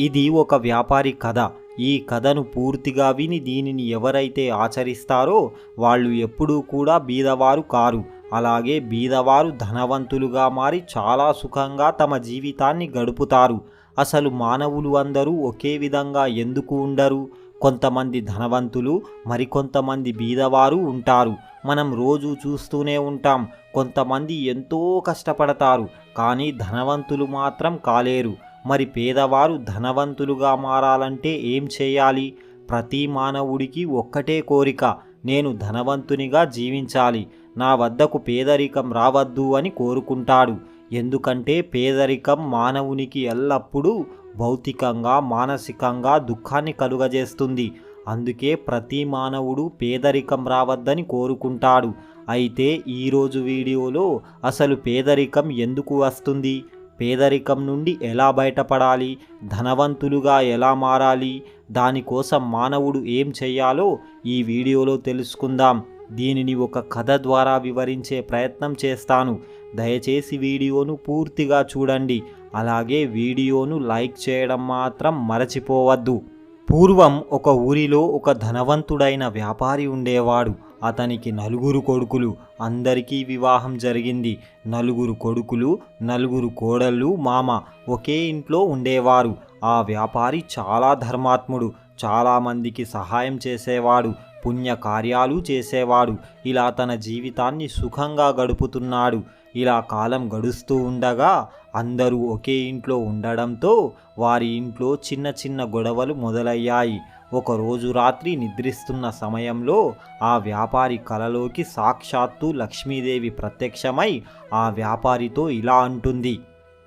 ఇది ఒక వ్యాపారి కథ. ఈ కథను పూర్తిగా విని దీనిని ఎవరైతే ఆచరిస్తారో వాళ్ళు ఎప్పుడూ కూడా బీదవారు కారు. అలాగే బీదవారు ధనవంతులుగా మారి చాలా సుఖంగా తమ జీవితాన్ని గడుపుతారు. అసలు మానవులు అందరూ ఒకే విధంగా ఎందుకు ఉండరు? కొంతమంది ధనవంతులు మరికొంతమంది బీదవారు ఉంటారు. మనం రోజు చూస్తూనే ఉంటాం. కొంతమంది ఎంతో కష్టపడతారు. కానీ ధనవంతులు మాత్రం కాలేరు. మరి పేదవారు ధనవంతులుగా మారాలంటే ఏం చేయాలి? ప్రతి మానవుడికి ఒక్కటే కోరిక నేను ధనవంతునిగా జీవించాలి. నా వద్దకు పేదరికం రావద్దు అని కోరుకుంటాడు. ఎందుకంటే పేదరికం మానవునికి ఎల్లప్పుడూ భౌతికంగా మానసికంగా దుఃఖాన్ని కలుగజేస్తుంది. అందుకే ప్రతి మానవుడు పేదరికం రావద్దని కోరుకుంటాడు. అయితే ఈరోజు వీడియోలో అసలు పేదరికం ఎందుకు వస్తుంది? పేదరికం నుండి ఎలా బయటపడాలి? ధనవంతులుగా ఎలా మారాలి? దానికోసం మానవుడు ఏం చేయాలో ఈ వీడియోలో తెలుసుకుందాం. దీనిని ఒక కథ ద్వారా వివరించే ప్రయత్నం చేస్తాను. దయచేసి వీడియోను పూర్తిగా చూడండి. అలాగే వీడియోను లైక్ చేయడం మాత్రం మరచిపోవద్దు. పూర్వం ఒక ఊరిలో ఒక ధనవంతుడైన వ్యాపారి ఉండేవాడు. అతనికి నలుగురు కొడుకులు అందరికీ వివాహం జరిగింది. నలుగురు కొడుకులు నలుగురు కోడళ్ళు మామ ఒకే ఇంట్లో ఉండేవారు. ఆ వ్యాపారి చాలా ధర్మాత్ముడు చాలామందికి సహాయం చేసేవాడు పుణ్య కార్యాలు చేసేవాడు. ఇలా తన జీవితాన్ని సుఖంగా గడుపుతున్నాడు. ఇలా కాలం గడుస్తూ ఉండగా అందరూ ఒకే ఇంట్లో ఉండడంతో వారి ఇంట్లో చిన్న చిన్న గొడవలు మొదలయ్యాయి. ఒకరోజు రాత్రి నిద్రిస్తున్న సమయంలో ఆ వ్యాపారి కలలోకి సాక్షాత్తు లక్ష్మీదేవి ప్రత్యక్షమై ఆ వ్యాపారితో ఇలా అంటుంది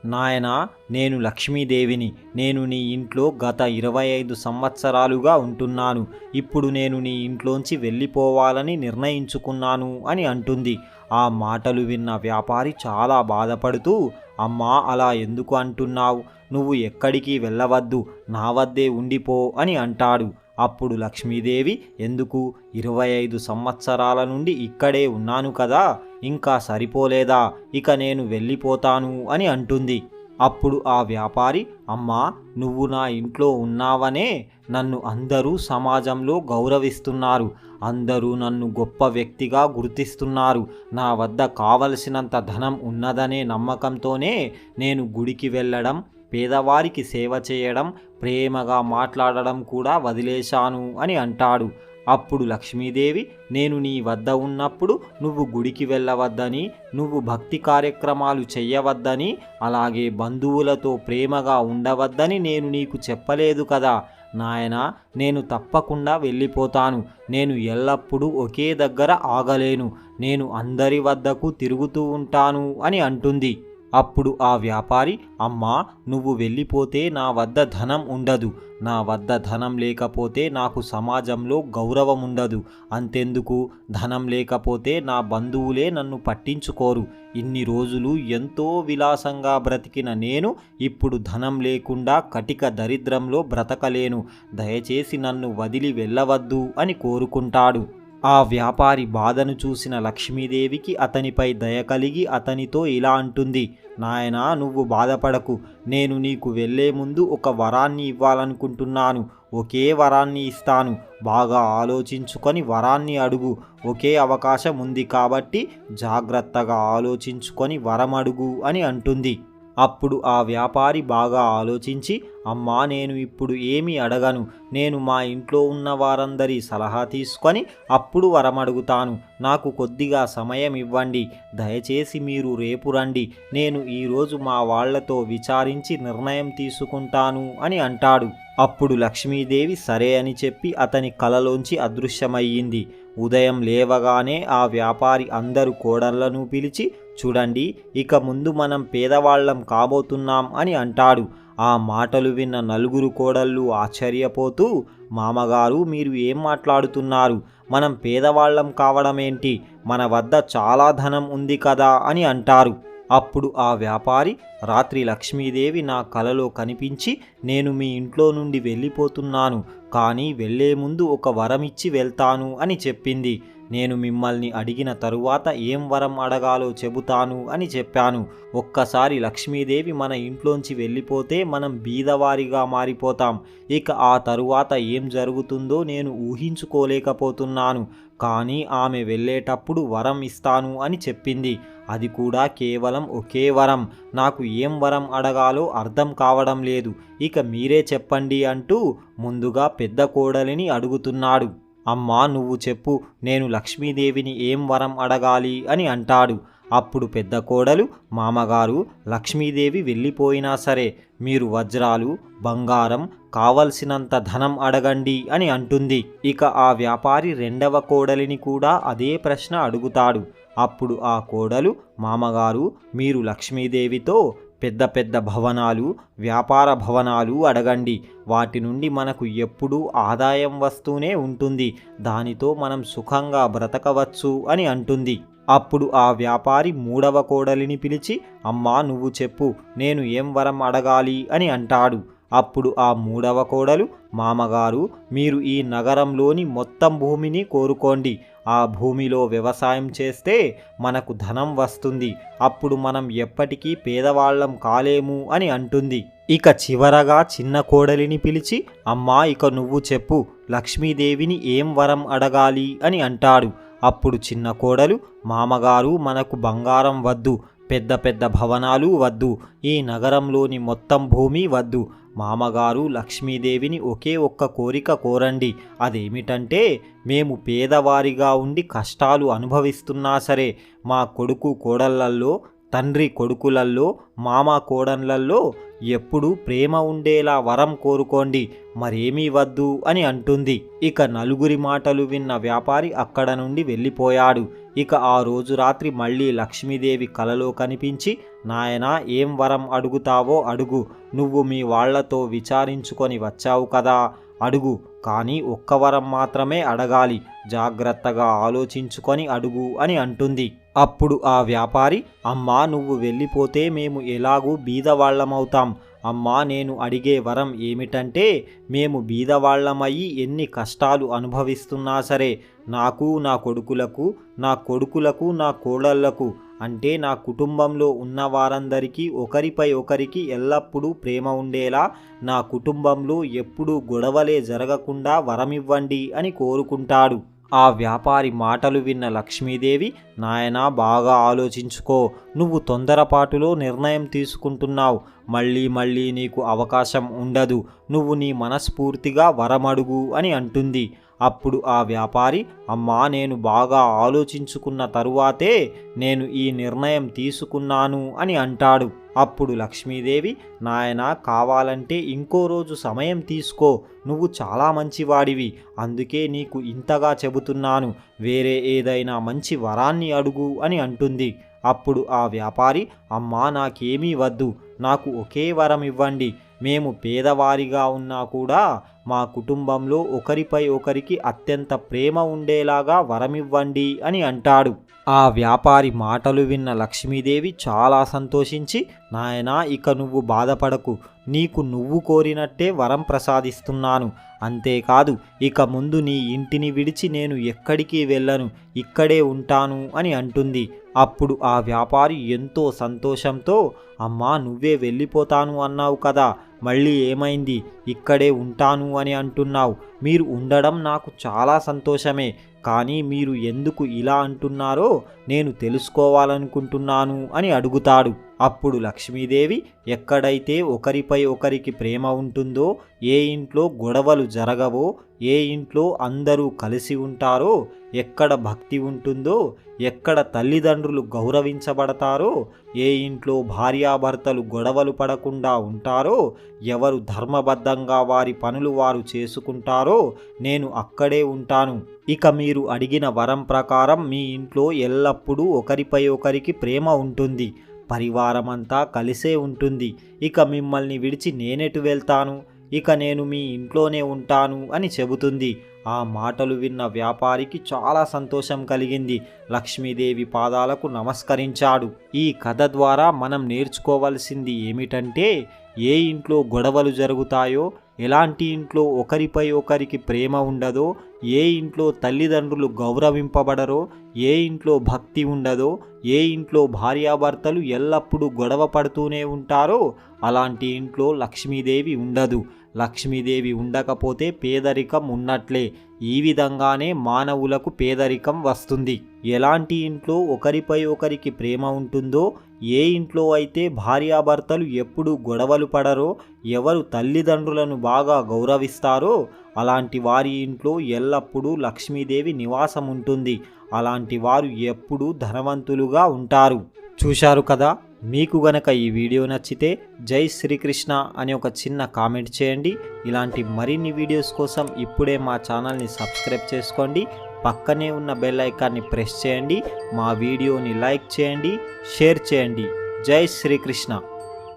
నాయనా నేను లక్ష్మీదేవిని. నేను నీ ఇంట్లో గత ఇరవై ఐదు సంవత్సరాలుగా ఉంటున్నాను. ఇప్పుడు నేను నీ ఇంట్లోంచి వెళ్ళిపోవాలని నిర్ణయించుకున్నాను అని అంటుంది. ఆ మాటలు విన్న వ్యాపారి చాలా బాధపడుతూ అమ్మా అలా ఎందుకు అంటున్నావు? నువ్వు ఎక్కడికి వెళ్ళవద్దు నా వద్దే ఉండిపో అని అంటాడు. అప్పుడు లక్ష్మీదేవి ఎందుకు? ఇరవై ఐదు సంవత్సరాల నుండి ఇక్కడే ఉన్నాను కదా ఇంకా సరిపోలేదా? ఇక నేను వెళ్ళిపోతాను అని అంటుంది. అప్పుడు ఆ వ్యాపారి అమ్మా నువ్వు నా ఇంట్లో ఉన్నావనే నన్ను అందరూ సమాజంలో గౌరవిస్తున్నారు. అందరూ నన్ను గొప్ప వ్యక్తిగా గుర్తిస్తున్నారు. నా వద్ద కావలసినంత ధనం ఉన్నదనే నమ్మకంతోనే నేను గుడికి వెళ్ళడం పేదవారికి సేవ చేయడం ప్రేమగా మాట్లాడడం కూడా వదిలేశాను అని అంటాడు. అప్పుడు లక్ష్మీదేవి నేను నీ వద్ద ఉన్నప్పుడు నువ్వు గుడికి వెళ్ళవద్దని నువ్వు భక్తి కార్యక్రమాలు చెయ్యవద్దని అలాగే బంధువులతో ప్రేమగా ఉండవద్దని నేను నీకు చెప్పలేదు కదా. నాయన నేను తప్పకుండా వెళ్ళిపోతాను. నేను ఎల్లప్పుడూ ఒకే దగ్గర ఆగలేను. నేను అందరి వద్దకు తిరుగుతూ ఉంటాను అని అంటుంది. అప్పుడు ఆ వ్యాపారి అమ్మా నువ్వు వెళ్ళిపోతే నా వద్ద ధనం ఉండదు. నా వద్ద ధనం లేకపోతే నాకు సమాజంలో గౌరవం ఉండదు. అంతెందుకు? ధనం లేకపోతే నా బంధువులే నన్ను పట్టించుకోరు. ఇన్ని రోజులు ఎంతో విలాసంగా బ్రతికిన నేను ఇప్పుడు ధనం లేకుండా కటిక దరిద్రంలో బ్రతకలేను. దయచేసి నన్ను వదిలి వెళ్ళవద్దు అని కోరుకుంటాడు. ఆ వ్యాపారి బాధను చూసిన లక్ష్మీదేవికి అతనిపై దయ కలిగి అతనితో ఇలా అంటుంది నాయనా నువ్వు బాధపడకు. నేను నీకు వెళ్ళే ముందు ఒక వరాన్ని ఇవ్వాలనుకుంటున్నాను. ఒకే వరాన్ని ఇస్తాను. బాగా ఆలోచించుకొని వరాన్ని అడుగు. ఒకే అవకాశం ఉంది కాబట్టి జాగ్రత్తగా ఆలోచించుకొని వరం అడుగు అని అంటుంది. అప్పుడు ఆ వ్యాపారి బాగా ఆలోచించి అమ్మా నేను ఇప్పుడు ఏమి అడగను. నేను మా ఇంట్లో ఉన్న వారందరి సలహా తీసుకొని అప్పుడు వరమడుగుతాను. నాకు కొద్దిగా సమయం ఇవ్వండి. దయచేసి మీరు రేపు రండి. నేను ఈరోజు మా వాళ్ళతో విచారించి నిర్ణయం తీసుకుంటాను అని అంటాడు. అప్పుడు లక్ష్మీదేవి సరే అని చెప్పి అతని కలలోంచి అదృశ్యమయ్యింది. ఉదయం లేవగానే ఆ వ్యాపారి అందరు కోడళ్ళను పిలిచి చూడండి ఇక ముందు మనం పేదవాళ్ళం కాబోతున్నాం అని అంటాడు. ఆ మాటలు విన్న నలుగురు కోడళ్ళు ఆశ్చర్యపోతూ మామగారు మీరు ఏం మాట్లాడుతున్నారు? మనం పేదవాళ్ళం కావడమేంటి? మన వద్ద చాలా ధనం ఉంది కదా అని అంటారు. అప్పుడు ఆ వ్యాపారి రాత్రి లక్ష్మీదేవి నా కలలో కనిపించి నేను మీ ఇంట్లో నుండి వెళ్ళిపోతున్నాను. కానీ వెళ్ళే ముందు ఒక వరం ఇచ్చి వెళ్తాను అని చెప్పింది. నేను మిమ్మల్ని అడిగిన తరువాత ఏం వరం అడగాలో చెబుతాను అని చెప్పాను. ఒక్కసారి లక్ష్మీదేవి మన ఇంట్లోంచి వెళ్ళిపోతే మనం బీదవారిగా మారిపోతాం. ఇక ఆ తరువాత ఏం జరుగుతుందో నేను ఊహించుకోలేకపోతున్నాను. కానీ ఆమె వెళ్ళేటప్పుడు వరం ఇస్తాను అని చెప్పింది. అది కూడా కేవలం ఒకే వరం. నాకు ఏం వరం అడగాలో అర్థం కావడం లేదు. ఇక మీరే చెప్పండి అంటూ ముందుగా పెద్ద కోడలిని అడుగుతున్నాడు. అమ్మా నువ్వు చెప్పు నేను లక్ష్మీదేవిని ఏం వరం అడగాలి అని అంటాడు. అప్పుడు పెద్ద కోడలు మామగారు లక్ష్మీదేవి వెళ్ళిపోయినా సరే మీరు వజ్రాలు బంగారం కావలసినంత ధనం అడగండి అని అంటుంది. ఇక ఆ వ్యాపారి రెండవ కోడలిని కూడా అదే ప్రశ్న అడుగుతాడు. అప్పుడు ఆ కోడలు మామగారు మీరు లక్ష్మీదేవితో పెద్ద పెద్ద భవనాలు వ్యాపార భవనాలు అడగండి. వాటి నుండి మనకు ఎప్పుడూ ఆదాయం వస్తూనే ఉంటుంది. దానితో మనం సుఖంగా బ్రతకవచ్చు అని అంటుంది. అప్పుడు ఆ వ్యాపారి మూడవ కోడలిని పిలిచి అమ్మా నువ్వు చెప్పు నేను ఏం వరం అడగాలి? అని అంటాడు. అప్పుడు ఆ మూడవ కోడలు మామగారు మీరు ఈ నగరంలోని మొత్తం భూమిని కోరుకోండి. ఆ భూమిలో వ్యవసాయం చేస్తే మనకు ధనం వస్తుంది. అప్పుడు మనం ఎప్పటికీ పేదవాళ్ళం కాలేము అని అంటుంది. ఇక చివరగా చిన్న కోడలిని పిలిచి అమ్మా ఇక నువ్వు చెప్పు లక్ష్మీదేవిని ఏం వరం అడగాలి అని అంటాడు. అప్పుడు చిన్న కోడలు మామగారు మనకు బంగారం వద్దు పెద్ద పెద్ద భవనాలు వద్దు ఈ నగరంలోని మొత్తం భూమి వద్దు. మామగారు లక్ష్మీదేవిని ఒకే ఒక్క కోరిక కోరండి. అదేమిటంటే మేము పేదవారిగా ఉండి కష్టాలు అనుభవిస్తున్నా సరే మా కొడుకు కోడళ్ళల్లో తండ్రి కొడుకులల్లో మామ కోడన్లల్లో ఎప్పుడూ ప్రేమ ఉండేలా వరం కోరుకోండి మరేమీ వద్దు అని అంటుంది. ఇక నలుగురి మాటలు విన్న వ్యాపారి అక్కడ నుండి వెళ్ళిపోయాడు. ఇక ఆ రోజు రాత్రి మళ్ళీ లక్ష్మీదేవి కలలో కనిపించి నాయనా ఏం వరం అడుగుతావో అడుగు. నువ్వు మీ వాళ్ళతో విచారించుకొని వచ్చావు కదా. అడుగు. కానీ ఒక్క వరం మాత్రమే అడగాలి. జాగ్రత్తగా ఆలోచించుకొని అడుగు అని అంటుంది. అప్పుడు ఆ వ్యాపారి అమ్మా నువ్వు వెళ్ళిపోతే మేము ఎలాగూ బీదవాళ్ళమవుతాం అమ్మా నేను అడిగే వరం ఏమిటంటే మేము బీదవాళ్ళమయ్యి ఎన్ని కష్టాలు అనుభవిస్తున్నా సరే నాకు నా కొడుకులకు నా కొడుకులకు నా కోడళ్ళకు అంటే నా కుటుంబంలో ఉన్న వారందరికీ ఒకరిపై ఒకరికి ఎల్లప్పుడూ ప్రేమ ఉండేలా నా కుటుంబంలో ఎప్పుడూ గొడవలే జరగకుండా వరమివ్వండి అని కోరుకుంటాడు. ఆ వ్యాపారి మాటలు విన్న లక్ష్మీదేవి నాయనా బాగా ఆలోచించుకో. నువ్వు తొందరపాటులో నిర్ణయం తీసుకుంటున్నావు. మళ్ళీ మళ్ళీ నీకు అవకాశం ఉండదు. నువ్వు నీ మనస్ఫూర్తిగా వరమడుగు అని అంటుంది. అప్పుడు ఆ వ్యాపారి అమ్మా నేను బాగా ఆలోచించుకున్న తరువాతే నేను ఈ నిర్ణయం తీసుకున్నాను అని అంటాడు. అప్పుడు లక్ష్మీదేవి నాయన కావాలంటే ఇంకో రోజు సమయం తీసుకో. నువ్వు చాలా మంచివాడివి. అందుకే నీకు ఇంతగా చెబుతున్నాను. వేరే ఏదైనా మంచి వరాన్ని అడుగు అని అంటుంది. అప్పుడు ఆ వ్యాపారి అమ్మా నాకేమీ వద్దు. నాకు ఒకే వరం ఇవ్వండి. మేము పేదవారిగా ఉన్నా కూడా మా కుటుంబంలో ఒకరిపై ఒకరికి అత్యంత ప్రేమ ఉండేలాగా వరమివ్వండి అని అంటాడు. ఆ వ్యాపారి మాటలు విన్న లక్ష్మీదేవి చాలా సంతోషించి నాయనా ఇక నువ్వు బాధపడకు. నీకు నువ్వు కోరినట్టే వరం ప్రసాదిస్తున్నాను. అంతేకాదు ఇక ముందు నీ ఇంటిని విడిచి నేను ఎక్కడికి వెళ్ళను? ఇక్కడే ఉంటాను అని అంటుంది. అప్పుడు ఆ వ్యాపారి ఎంతో సంతోషంతో అమ్మా నువ్వే వెళ్ళిపోతాను అన్నావు కదా. మళ్ళీ ఏమైంది? ఇక్కడే ఉంటాను అని అంటున్నావు. మీరు ఉండడం నాకు చాలా సంతోషమే. కానీ మీరు ఎందుకు ఇలా అంటున్నారో నేను తెలుసుకోవాలనుకుంటున్నాను అని అడుగుతాడు. అప్పుడు లక్ష్మీదేవి ఎక్కడైతే ఒకరిపై ఒకరికి ప్రేమ ఉంటుందో ఏ ఇంట్లో గొడవలు జరగవో ఏ ఇంట్లో అందరూ కలిసి ఉంటారో ఎక్కడ భక్తి ఉంటుందో ఎక్కడ తల్లిదండ్రులు గౌరవించబడతారో ఏ ఇంట్లో భార్యాభర్తలు గొడవలు పడకుండా ఉంటారో ఎవరు ధర్మబద్ధంగా వారి పనులు వారు చేసుకుంటారో నేను అక్కడే ఉంటాను. ఇక మీరు అడిగిన వరం ప్రకారం మీ ఇంట్లో ఎల్లప్పుడూ ఒకరిపై ఒకరికి ప్రేమ ఉంటుంది. పరివారమంతా కలిసే ఉంటుంది. ఇక మిమ్మల్ని విడిచి నేనెటు వెళ్తాను? ఇక నేను మీ ఇంట్లోనే ఉంటాను అని చెబుతుంది. ఆ మాటలు విన్న వ్యాపారికి చాలా సంతోషం కలిగింది. లక్ష్మీదేవి పాదాలకు నమస్కరించాడు. ఈ కథ ద్వారా మనం నేర్చుకోవలసింది ఏమిటంటే ఏ ఇంట్లో గొడవలు జరుగుతాయో ఎలాంటి ఇంట్లో ఒకరిపై ఒకరికి ప్రేమ ఉండదో ఏ ఇంట్లో తల్లిదండ్రులు గౌరవింపబడరో ఏ ఇంట్లో భక్తి ఉండదో ఏ ఇంట్లో భార్యాభర్తలు ఎల్లప్పుడూ గొడవ పడుతూనే ఉంటారో అలాంటి ఇంట్లో లక్ష్మీదేవి ఉండదు. లక్ష్మీదేవి ఉండకపోతే పేదరికం ఉన్నట్లే. ఈ విధంగానే మానవులకు పేదరికం వస్తుంది. ఎలాంటి ఇంట్లో ఒకరిపై ఒకరికి ప్రేమ ఉంటుందో ఏ ఇంట్లో అయితే భార్యాభర్తలు ఎప్పుడు గొడవలు పడరో ఎవరు తల్లిదండ్రులను బాగా గౌరవిస్తారో అలాంటి వారి ఇంట్లో ఎల్లప్పుడూ లక్ష్మీదేవి నివాసం ఉంటుంది అలాంటి వారు ఎప్పుడూ ధనవంతులుగా ఉంటారు. చూశారు కదా? మీకు గనక ఈ వీడియో నచ్చితే జై శ్రీకృష్ణ అని ఒక చిన్న కామెంట్ చేయండి. ఇలాంటి మరిన్ని వీడియోస్ కోసం ఇప్పుడే మా ఛానల్ని సబ్స్క్రైబ్ చేసుకోండి. పక్కనే ఉన్న బెల్ ఐకాన్ని ప్రెస్ చేయండి. మా వీడియోని లైక్ చేయండి షేర్ చేయండి. జై శ్రీకృష్ణ.